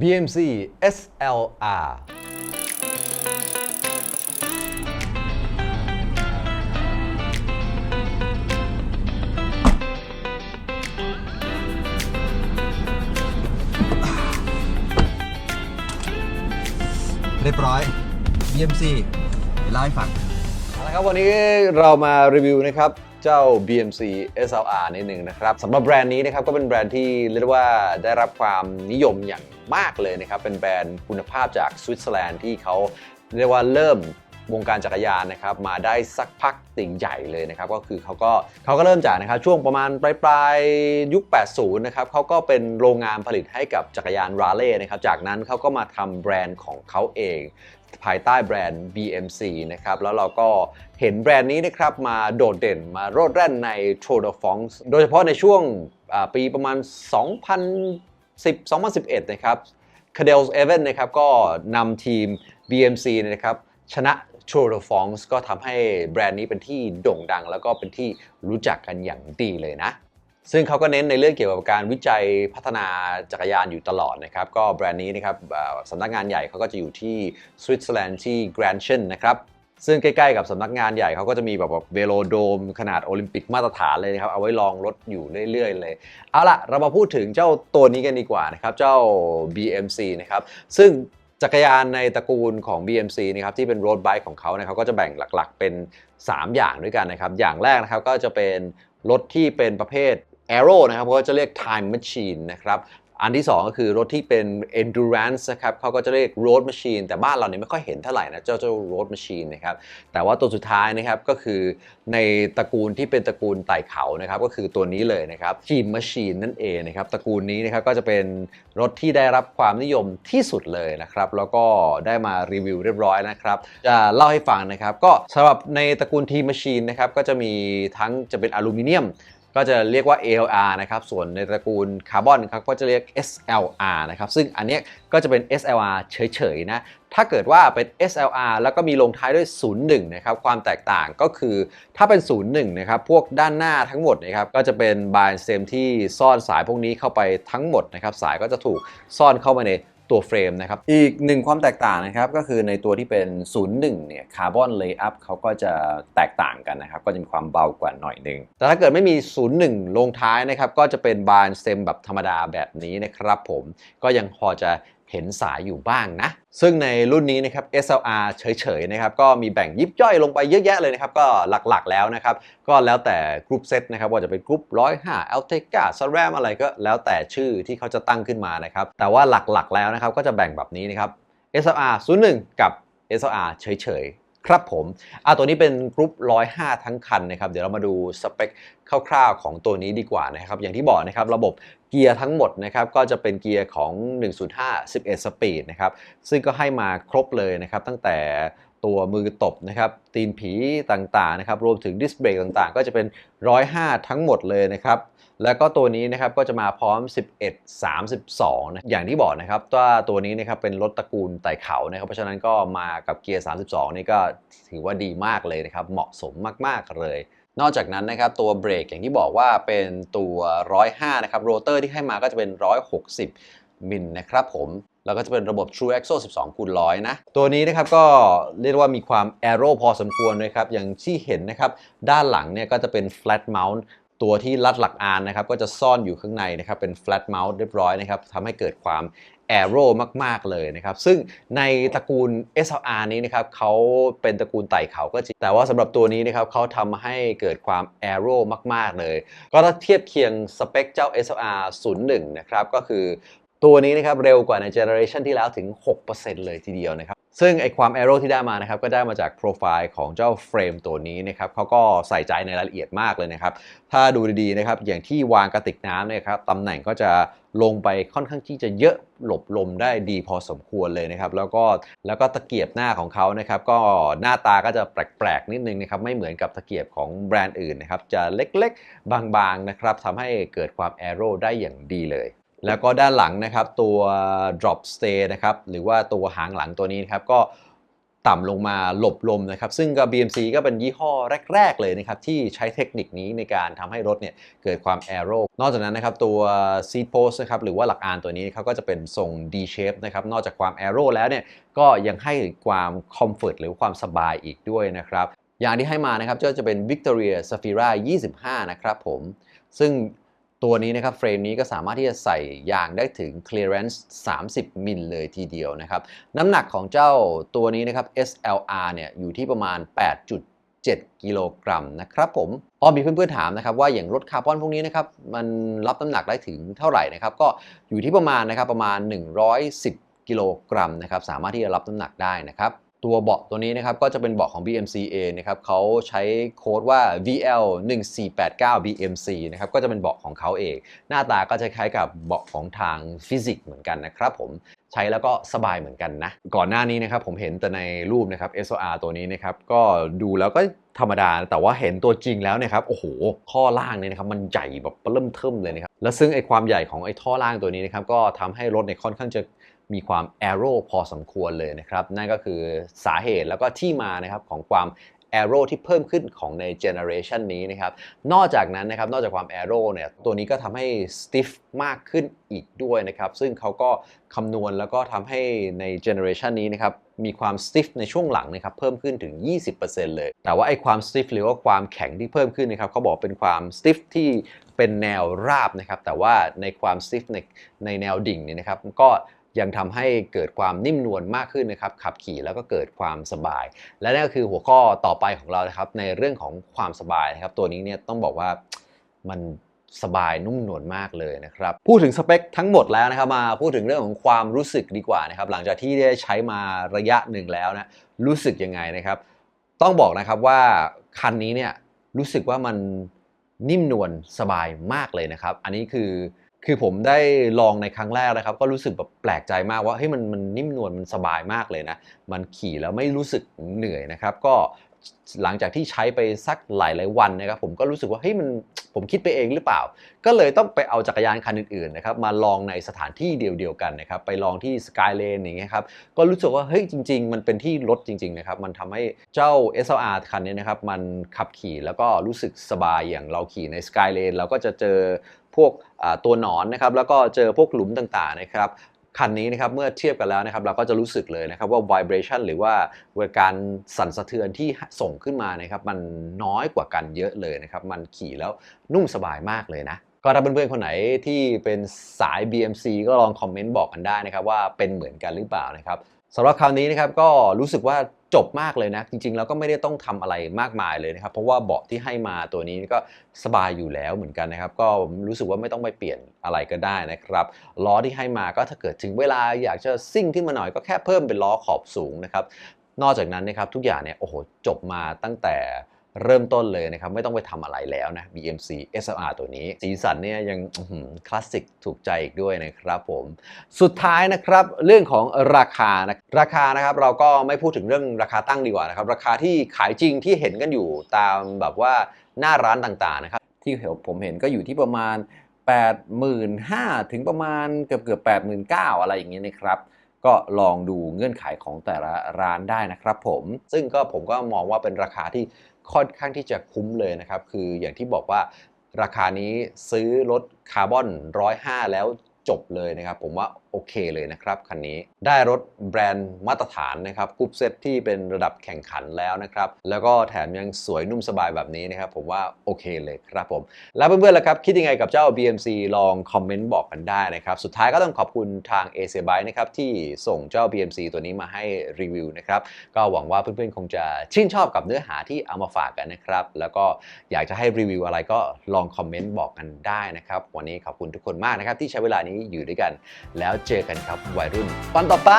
BMC SLR เรียบร้อย BMC เดี๋ยวเล่าให้ฟัง เอาละครับวันนี้เรามารีวิวนะครับเจ้า BMC SLR นิดหนึ่งนะครับสำหรับแบรนด์นี้นะครับก็เป็นแบรนด์ที่เรียกว่าได้รับความนิยมอย่างมากเลยนะครับเป็นแบรนด์คุณภาพจากสวิตเซอร์แลนด์ที่เขาเรียกว่าเริ่มวงการจักรยานนะครับมาได้สักพักติ่งใหญ่เลยนะครับก็คือเขาก็เขาก็เริ่มจากนะครับช่วงประมาณปลายปลายยุค 80 นะครับเขาก็เป็นโรงงานผลิตให้กับจักรยานราเล่นะครับจากนั้นเขาก็มาทำแบรนด์ของเขาเอง ภายใต้แบรนด์ BMC นะครับ แล้วเราก็เห็นแบรนด์นี้นะครับมาโดดเด่นมาโรดแร่นใน Tour de France โดยเฉพาะในช่วงปีประมาณ 2010 2011 นะครับ c a d e l s Evans นนะครับก็นำทีม BMC นะครับชนะ Tour de France ก็ทำให้แบรนด์นี้เป็นที่โด่งดัง แล้วก็เป็นที่รู้จักกันอย่างดีเลยนะ ซึ่งเขาก็เน้นในเรื่องเกี่ยวกับการวิจัยพัฒนาจักรยานอยู่ตลอดนะครับ ก็แบรนด์นี้นะครับสำนักงานใหญ่เขาก็จะอยู่ที่สวิตเซอร์แลนด์ที่แกรนเชนนะครับซึ่งใกล้ๆกับสำนักงานใหญ่เขาก็จะมีแบบเวโลโดม ขนาดโอลิมปิกมาตรฐานเลยนะครับ เอาไว้ลองรถอยู่เรื่อยๆ เลย เอาล่ะ เรามาพูดถึงเจ้าตัวนี้กันดีกว่านะครับ เจ้า BMC นะครับ ซึ่งจักรยานในตระกูลของ BMC นะครับที่เป็นรถไบค์ของเขาเนี่ยเขาก็จะแบ่งหลักๆเป็น 3 อย่างด้วยกันนะครับ อย่างแรกนะครับก็จะเป็นรถที่เป็นประเภท Aero นะครับเขาก็จะเรียก Time Machine นะครับอันที่ 2 ก็คือรถที่เป็น endurance นะครับเขาก็จะเรียก road machine แต่บ้านเราเนี่ยไม่ค่อยเห็นเท่าไหร่นะ เจ้าเจ้า road machine นะครับ แต่ว่าตัวสุดท้ายนะครับก็คือในตระกูลที่เป็นตระกูลไต่เขานะครับก็คือตัวนี้เลยนะครับ Team Machine นั่นเองนะครับ ตระกูลนี้นะครับก็จะเป็นรถที่ได้รับความนิยมที่สุดเลยนะครับ แล้วก็ได้มารีวิวเรียบร้อยนะครับ จะเล่าให้ฟังนะครับ ก็สำหรับในตระกูล Team Machine นะครับก็จะมีทั้งจะเป็นอลูมิเนียม ก็จะเรียกว่า ALR นะครับ ส่วนในตระกูลคาร์บอนครับก็จะเรียก SLR นะครับ ซึ่งอันเนี้ยก็จะเป็น SLR เฉยๆนะ ถ้าเกิดว่าเป็น SLR แล้วก็มีลงท้ายด้วย 01 นะครับ ความแตกต่างก็คือถ้าเป็น 01 นะครับ พวกด้านหน้าทั้งหมดนะครับ ก็จะเป็นบายเซมที่ซ่อนสายพวกนี้เข้าไปทั้งหมดนะครับ สายก็จะถูกซ่อนเข้ามาใน ตัวเฟรมนะครับ อีกหนึ่งความแตกต่างนะครับก็คือในตัวที่เป็น 01 เนี่ยคาร์บอนเลย์อัพเขาก็จะแตกต่างกันนะครับ ก็จะมีความเบากว่าหน่อยหนึ่งแต่ถ้าเกิดไม่มี 01 ลงท้ายนะครับ ก็จะเป็นบานสเต็มแบบธรรมดาแบบนี้นะครับผมก็ยังพอจะ เห็นสายอยู่บ้างนะ ซึ่งในรุ่นนี้นะครับ SLR เฉยๆนะครับก็มีแบ่งยิบย่อยลงไปเยอะแยะเลยนะครับ ก็หลักๆแล้วนะครับ ก็แล้วแต่กรุ๊ปเซตนะครับ ว่าจะเป็นกรุ๊ป105 a l t e c a s r a m อะไรก็แล้วแต่ชื่อที่เขาจะตั้งขึ้นมานะครับ แต่ว่าหลักๆแล้วนะครับก็จะแบ่งแบบนี้นะครับ SLR 01 กับ SLR เฉยๆ ครับผมอะตัวนี้เป็นกรุ๊ป105 ทั้งคันนะครับเดี๋ยวเรามาดูสเปคคร่าวๆของตัวนี้ดีกว่านะครับอย่างที่บอกนะครับระบบเกียร์ทั้งหมดนะครับก็จะเป็นเกียร์ของ 105 11 สปีดนะครับซึ่งก็ให้มาครบเลยนะครับตั้งแต่ ตัวมือตบนะครับตีนผีต่างๆนะครับรวมถึงดิสเบรกต่างๆ ก็จะเป็น 105 ทั้งหมดเลยนะครับแล้วก็ตัวนี้นะครับก็จะมาพร้อม 11 32นะอย่างที่บอกนะครับว่าตัวนี้นะครับเป็นรถตระกูลไต่เขานะครับเพราะฉะนั้นก็มากับเกียร์ 32 นี่ก็ถือว่าดีมากเลยนะครับเหมาะสมมากๆเลย นอกจากนั้นนะครับตัวเบรกอย่างที่บอกว่าเป็นตัว 105 นะครับโรเตอร์ที่ให้มาก็จะเป็น 160มิลนะครับผม แล้วก็จะเป็นระบบ True Axle 12คูณ100 นะ ตัวนี้นะครับก็เรียกว่ามีความ Aero พอสมควรเลยครับ อย่างที่เห็นนะครับ ด้านหลังเนี่ยก็จะเป็น Flat Mount ตัวที่รัดหลักอานนะครับ ก็จะซ่อนอยู่ข้างในนะครับ เป็น Flat Mount เรียบร้อยนะครับทำให้เกิดความ Aero มาก ๆ เลยนะครับ ซึ่งในตระกูล SLR นี้นะครับเขาเป็นตระกูลไต่เขาก็จริง แต่ว่าสำหรับตัวนี้นะครับเขาทำให้เกิดความ Aero มาก ๆ เลย ก็ถ้าเทียบเคียงสเปคเจ้า SLR 01 นะครับ ก็คือ ตัวนี้นะครับเร็วกว่าในเจเนอเรชันที่แล้วถึง 6%เลยทีเดียวนะครับ ซึ่งไอความ a อโร่ที่ได้มานะครับก็ได้มาจากโปรไฟล์ของเจ้าเฟรมตัวนี้นะครับเขาก็ใส่ใจในรายละเอียดมากเลยนะครับ ถ้าดูดีๆนะครับอย่างที่วางกระติกน้ำเนี่ยครับตำแหน่งก็จะลงไปค่อนข้างที่จะเยอะหลบลมได้ดีพอสมควรเลยนะครับ แล้วก็แล้วก็ตะเกียบหน้าของเขานะครับก็หน้าตาก็จะแปลกๆนิดนึงนะครับไม่เหมือนกับตะเกียบของแบรนด์อื่นนะครับจะเล็กๆ บางๆนะครับทำให้เกิดความ a อโร่ได้อย่างดีเลย แล้วก็ด้านหลังนะครับตัว drop stay นะครับหรือว่าตัวหางหลังตัวนี้นะครับก็ต่ำลงมาหลบลมนะครับ ซึ่งก็ BMC ก็เป็นยี่ห้อแรก ๆ เลยนะครับ ที่ใช้เทคนิคนี้ในการทำให้รถเนี่ยเกิดความ aero นอกจากนั้นนะครับ ตัว seat post นะครับ หรือว่าหลักอานตัวนี้เขาก็จะเป็นทรง D shape นะครับ นอกจากความ aero แล้วเนี่ย ก็ยังให้ความ comfort หรือความสบายอีกด้วยนะครับ อย่างที่ให้มานะครับก็จะเป็น Victoria Safira 25 นะครับผม ซึ่ง ตัวนี้นะครับเฟรมนี้ก็สามารถที่จะใส่ยางได้ถึง clearance 30 มิลเลยทีเดียวนะครับ น้ำหนักของเจ้าตัวนี้นะครับ SLR เนี่ยอยู่ที่ประมาณ 8.7 กิโลกรัมนะครับผมออมีเพื่อนๆถามนะครับว่าอย่างรถคาร์บอนพวกนี้นะครับมันรับน้ำหนักได้ถึงเท่าไหร่นะครับก็อยู่ที่ประมาณนะครับประมาณ 110 กิโลกรัมนะครับสามารถที่จะรับน้ำหนักได้นะครับ ตัวเบาะตัวนี้นะครับก็จะเป็นเบาะของ BMCA นะครับเขาใช้โค้ดว่า VL 1489 BMC นะครับก็จะเป็นเบาะของเขาเอง หน้าตาก็จะคล้ายกับเบาะของทางฟิสิกส์เหมือนกันนะครับผม ใช้แล้วก็สบายเหมือนกันนะ ก่อนหน้านี้นะครับผมเห็นแต่ในรูปนะครับ SOR ตัวนี้นะครับก็ดูแล้วก็ธรรมดา แต่ว่าเห็นตัวจริงแล้วนะครับโอ้โหท่อล่างเนี่ยนะครับมันใหญ่แบบเริ่มเทิมเลยนะครับแล้วซึ่งไอความใหญ่ของไอท่อล่างตัวนี้นะครับก็ทำให้รถเนี่ยค่อนข้างจะมีความ aero พอสมควรเลยนะครับ นั่นก็คือสาเหตุแล้วก็ที่มานะครับของความ aero ที่เพิ่มขึ้นของใน generation นี้นะครับ นอกจากนั้นนะครับ นอกจากความ aero เนี่ย ตัวนี้ก็ทำให้ stiff มากขึ้นอีกด้วยนะครับ ซึ่งเขาก็คำนวณแล้วก็ทำให้ใน generation นี้นะครับ มีความ stiff ในช่วงหลังนะครับ เพิ่มขึ้นถึง 20%เลย แต่ว่าไอ้ความ stiff หรือว่าความแข็งที่เพิ่มขึ้นนะครับเขาบอกเป็นความ stiff ที่เป็นแนวราบนะครับ แต่ว่าในความ stiff ในในแนวดิ่งเนี่ยนะครับก็ ยังทำให้เกิดความนิ่มนวลมากขึ้นนะครับขับขี่แล้วก็เกิดความสบาย และนั่นก็คือหัวข้อต่อไปของเรานะครับในเรื่องของความสบายนะครับตัวนี้เนี่ยต้องบอกว่ามันสบายนุ่มนวลมากเลยนะครับ พูดถึงสเปคทั้งหมดแล้วนะครับมาพูดถึงเรื่องของความรู้สึกดีกว่านะครับหลังจากที่ได้ใช้มาระยะหนึ่งแล้วนะรู้สึกยังไงนะครับ ต้องบอกนะครับว่าคันนี้เนี่ยรู้สึกว่ามันนิ่มนวลสบายมากเลยนะครับ อันนี้คือ คือผมได้ลองในครั้งแรกนะครับ ก็รู้สึกแบบแปลกใจมากว่าเฮ้ยมันมันนิ่มนวลมันสบายมากเลยนะ มันขี่แล้วไม่รู้สึกเหนื่อยนะครับ ก็ หลังจากที่ใช้ไปสักหลายหลายวันนะครับผมก็รู้สึกว่าเฮ้ยมันผมคิดไปเองหรือเปล่า ก็เลยต้องไปเอาจักรยานคันอื่นๆนะครับมาลองในสถานที่เดียวๆกันนะครับไปลองที่ Skyline อย่างเงี้ยครับก็รู้สึกว่าเฮ้ยจริง ๆ มันเป็นที่รถจริงๆนะครับมันทำให้เจ้า SLR คันนี้นะครับมันขับขี่แล้วก็รู้สึกสบายอย่างเราขี่ใน Skyline เราก็จะเจอพวกตัวหนอนนะครับแล้วก็เจอพวกหลุมต่างๆนะครับ คันนี้นะครับเมื่อเทียบกันแล้วนะครับเราก็จะรู้สึกเลยนะครับว่า vibration หรือว่าการสั่นสะเทือนที่ส่งขึ้นมานะครับมันน้อยกว่ากันเยอะเลยนะครับมันขี่แล้วนุ่มสบายมากเลยนะ ก็ถ้าเพื่อนๆคนไหนที่เป็นสาย BMC ก็ลองคอมเมนต์บอกกันได้นะครับว่าเป็นเหมือนกันหรือเปล่านะครับสำหรับคราวนี้นะครับก็รู้สึกว่าจบมากเลยนะ จริงๆแล้วก็ไม่ได้ต้องทำอะไรมากมายเลยนะครับ เพราะว่าเบาะที่ให้มาตัวนี้ก็สบายอยู่แล้วเหมือนกันนะครับ ก็รู้สึกว่าไม่ต้องไปเปลี่ยนอะไรก็ได้นะครับล้อที่ให้มาก็ถ้าเกิดถึงเวลาอยากจะซิ่งขึ้นมาหน่อยก็แค่เพิ่มเป็นล้อขอบสูงนะครับนอกจากนั้นนะครับทุกอย่างเนี่ยโอ้โหจบมาตั้งแต่ เริ่มต้นเลยนะครับ ไม่ต้องไปทำอะไรแล้วนะ BMC SLR ตัวนี้ สีสันเนี่ยยังคลาสสิกถูกใจอีกด้วยนะครับผม สุดท้ายนะครับเรื่องของราคานะราคานะครับเราก็ไม่พูดถึงเรื่องราคาตั้งดีกว่านะครับ ราคาที่ขายจริงที่เห็นกันอยู่ตามแบบว่าหน้าร้านต่างๆนะครับ ที่ผมเห็นก็อยู่ที่ประมาณ 85,000ถึงประมาณเกือบเกือบ89,000 อะไรอย่างเงี้ยนะครับก็ลองดูเงื่อนไขของแต่ละร้านได้นะครับผม ซึ่งก็ผมก็มองว่าเป็นราคาที่ ค่อนข้างที่จะคุ้มเลยนะครับ คืออย่างที่บอกว่าราคานี้ซื้อรถคาร์บอน 105 แล้วจบเลยนะครับ ผมว่าโอเคเลยนะครับคันนี้ได้รถแบรนด์มาตรฐานนะครับกรุ๊ปเซตที่เป็นระดับแข่งขันแล้วนะครับแล้วก็แถมยังสวยนุ่มสบายแบบนี้นะครับผมว่าโอเคเลยครับผม แล้วเพื่อนๆล่ะครับคิดยังไงกับเจ้า BMC ลองคอมเมนต์บอกกันได้นะครับสุดท้ายก็ต้องขอบคุณทาง a c b y นะครับที่ส่งเจ้า BMC ตัวนี้มาให้รีวิวนะครับก็หวังว่าเพื่อนๆคงจะชื่นชอบกับเนื้อหาที่เอามาฝากกันนะครับแล้วก็อยากจะให้รีวิวอะไรก็ลองคอมเมนต์บอกกันได้นะครับวันนี้ขอบคุณทุกคนมากนะครับที่ใช้เวลานี้อยู่ด้วยกันแล้วเจอกันครับวัยรุ่นตอนต่อไป